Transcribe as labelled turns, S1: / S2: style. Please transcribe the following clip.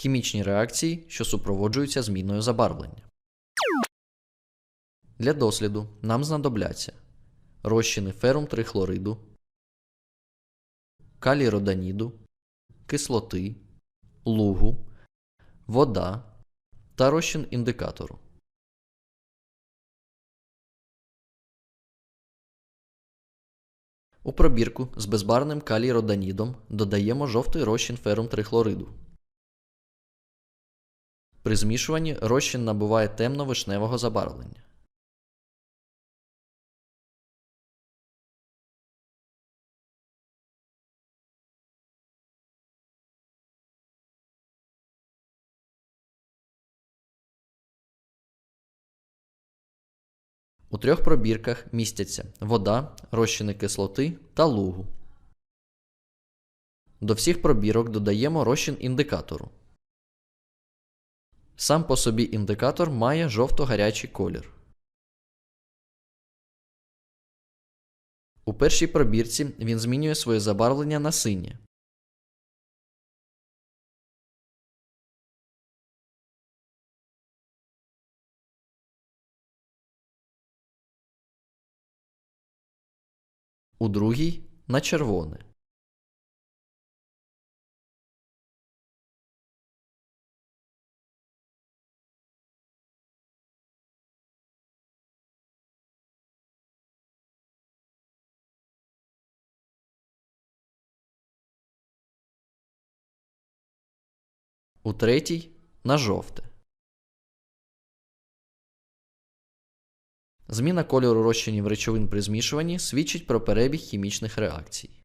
S1: Хімічні реакції, що супроводжуються зміною забарвлення. Для досліду нам знадобляться розчини ферум трихлориду, калій роданіду, кислоти, лугу, вода та розчин індикатору. У пробірку з безбарвним калій роданідом додаємо жовтий розчин ферум трихлориду. При змішуванні розчин набуває темно-вишневого забарвлення. У трьох пробірках містяться вода, розчини кислоти та лугу. До всіх пробірок додаємо розчин індикатору. Сам по собі індикатор має жовто-гарячий колір. У першій пробірці він змінює своє забарвлення на синє. У другій на червоне. У третій на жовте. Зміна кольору розчинів речовин при змішуванні свідчить про перебіг хімічних реакцій.